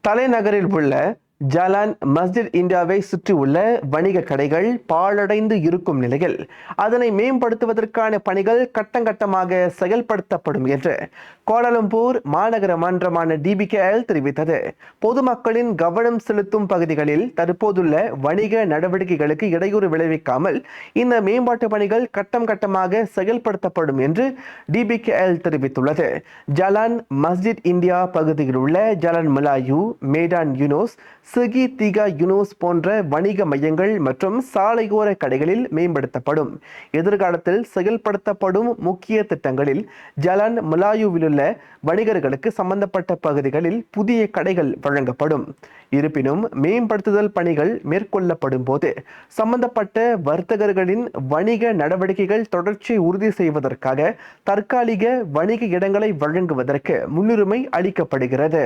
தலைநகரில் உள்ள ஜலான் மஸ்ஜித் இந்தியாவை சுற்றியுள்ள வணிக கடைகள் பாழடைந்து இருக்கும் நிலையில் அதனை மேம்படுத்துவதற்கான பணிகள் கட்டங்கட்டமாக செயல்படுத்தப்படும் என்று கோலாலம்பூர் மாநகர மன்றமான டிபிகேஎல் தெரிவித்தது. பொதுமக்களின் கவனம் செலுத்தும் பகுதிகளில் தற்போதுள்ள வணிக நடவடிக்கைகளுக்கு இடையூறு விளைவிக்காமல் இந்த மேம்பாட்டு பணிகள் கட்டம் கட்டமாக செயல்படுத்தப்படும் என்று டிபிகேஎல் தெரிவித்துள்ளது. ஜலான் மஸ்ஜித் இந்தியா பகுதியில் உள்ள ஜலான் மலாயு மேடான் யுனோஸ் சிகி திகா யுனோஸ் போன்ற வணிக மையங்கள் மற்றும் சாலையோர கடைகளில் மேம்படுத்தப்படும். எதிர்காலத்தில் செயல்படுத்தப்படும் முக்கிய திட்டங்களில் ஜலான் மலாயுவிலுள்ள வணிகர்களுக்கு சம்பந்தப்பட்ட பகுதிகளில் புதிய கடைகள் வழங்கப்படும். இருப்பினும் மேம்படுத்துதல் பணிகள் மேற்கொள்ளப்படும் போது சம்பந்தப்பட்ட வர்த்தகர்களின் வணிக நடவடிக்கைகள் தொடர்ச்சியை உறுதி செய்வதற்காக தற்காலிக வணிக இடங்களை வழங்குவதற்கு முன்னுரிமை அளிக்கப்படுகிறது.